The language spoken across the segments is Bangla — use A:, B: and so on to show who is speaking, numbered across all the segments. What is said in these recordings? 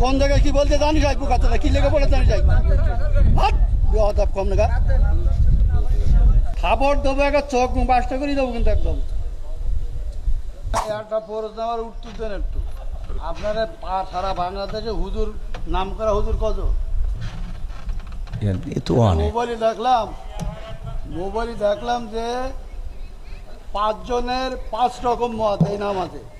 A: কোন জায়গায় কি বলতে জানি যাই পোকাতে কি লেগে পড়ে জানি যাই হাট বিহতাব কম নাগা খাবার দেবো একটা চোখ বাসটা করে দেবো কিন্তু একদম। একটা প্রশ্ন আমার উত্তর দেন একটু। আপনারা পা- সারা বাংলাদেশে হুজুর নাম করা হুজুর কত? মোবাইলে দেখলাম মোবাইলে দেখলাম যে পাঁচজনের পাঁচ রকম মত এই নামাজে।
B: ও।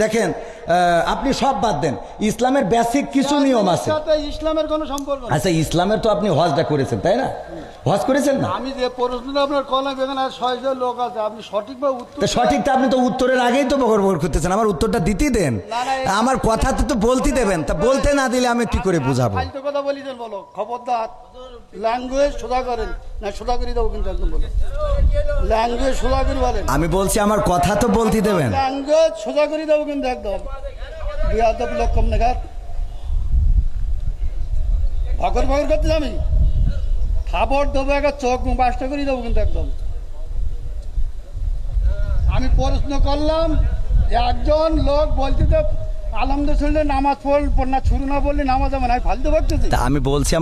B: দেখেন আপনি সব বাদ দেন। ইসলামের বেসিক কিছু নিয়ম আছে।
A: ইসলামের কোনো সম্পর্ক
B: আচ্ছা ইসলামের তো আপনি হজটা করেছেন তাই না? হজ করেছেন না?
A: আমি যে প্রশ্নটা আপনার কলাম এখানে ছয়জন লোক আছে। আপনি সঠিকভাবে উত্তর
B: তো সঠিকটা আপনি তো উত্তরের আগেই তো বকর করতেছেন আমার উত্তরটা দিতেই দেন। আমার কথা তো তো বলতে দেবেন তা বলতে না দিলে আমি কি করে বুঝাবো?
A: কথা বলি বলো খবরদার। ল্যাঙ্গুয়েজ সোজা করেন। না সোজা করে দেবো কিন্তু একদম বলো। ল্যাঙ্গুয়েজ সোজা করে বলেন।
B: আমি বলছি আমার কথা তো বলতে দেবেন।
A: ল্যাঙ্গুয়েজ সোজা করে দেবো কিন্তু একদম। বিয়াদব লোক কম নেগার ভগর ভগর করতে আমি খাবার দেবো একটা চোখ বাসটা করে দেবো কিন্তু একদম। আমি প্রশ্ন করলাম একজন লোক বলতে তো আলমদের শুনলে নামাজ পড় না শুরু না বললে নামাজ আমি ফালতু
B: তা আমি বলছি